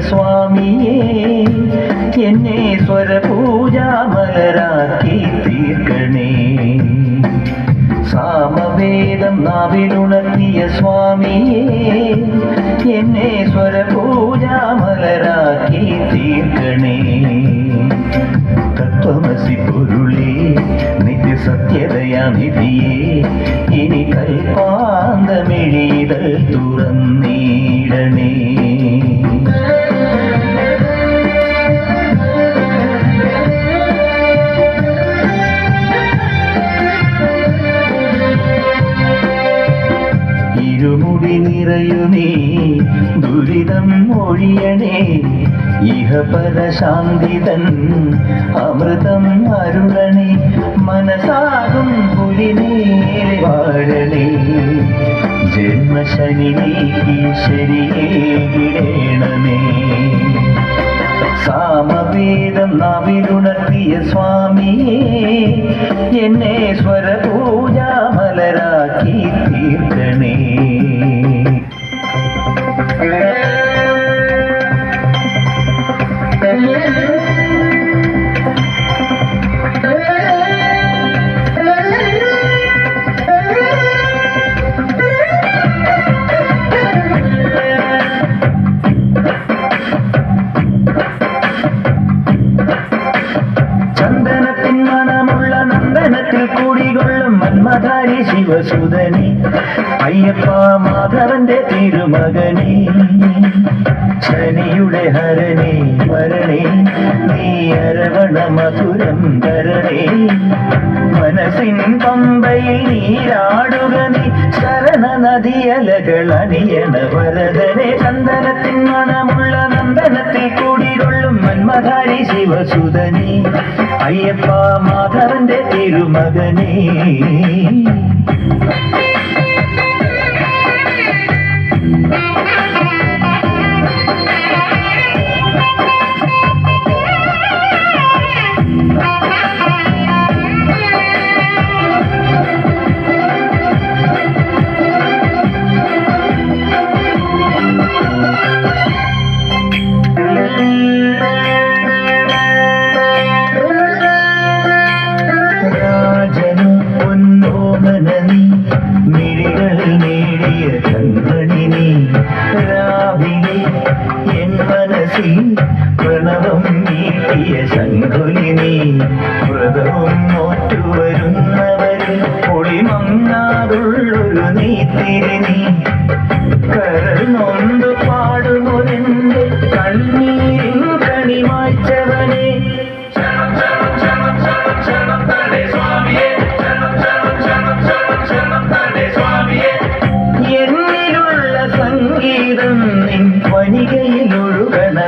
സ്വാമിയേ എന്നെ സ്വരപൂജാമലരാക്കി തീർക്കണേ. സാമവേദം നാവിലുണർത്തിയ സ്വാമിയേ എന്നെ സ്വരപൂജാമലരാക്കി തീർക്കണേ. തത്വമസി പൊരുളേ നിത്യസത്യതയാനിധിയേ ഇനി കൽപ്പാന്തമിഴീതൽ തുറന്നീടണേ ഇരുമുടി നിറയുമേ ദുരിതം ഒഴിയണേ. ഇഹപരശാന്തിതൻ അമൃതം അരുളണേ. മനസാകും നീക്കി ശരിയേകിടേണമേ സാമവേദം നാവിലുണർത്തിയ സ്വാമിയെ എന്നെ സ്വരപൂജാമലരാക്കി തീർക്കണേ ചന്ദനത്തിൻ ശിവസുതനി അയ്യപ്പ മാധവന്റെ തിരുമകനെ ശനിയുടെ ഹരണേ വരണേ നീ അരവണ മധുരം തരണേ മനസ്സിൻ പമ്പയിൽ നീരാടുക നീ ശരണ നദിയലകൾ അണിയണ വരദനെ ചന്ദനത്തിൻ മണമുള്ള നന്ദനത്തിൽ കൂടികൊള്ളും മന്മധാരി ശിവസുതനി അയ്യപ്പ മാധവന്റെ തിരുമകനേ Thank you. രാവിലെ എൻ മനസ്സിൽ പ്രണവം നീട്ടിയ ശങ്കുലി നീ. വ്രതവും നോറ്റുവരുന്നവരിൽ പൊളിമങ്ങാതുള്ളൊരു നീത്തിരി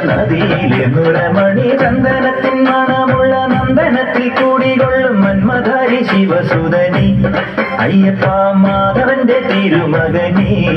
നദിയിലെ നുരമണി ചന്ദനത്തിൻ മണമുള്ള നന്ദനത്തിൽ കൂടികൊള്ളും മന്മധാരി ശിവസുതനി. അയ്യപ്പ മാധവന്റെ തിരുമകനേ.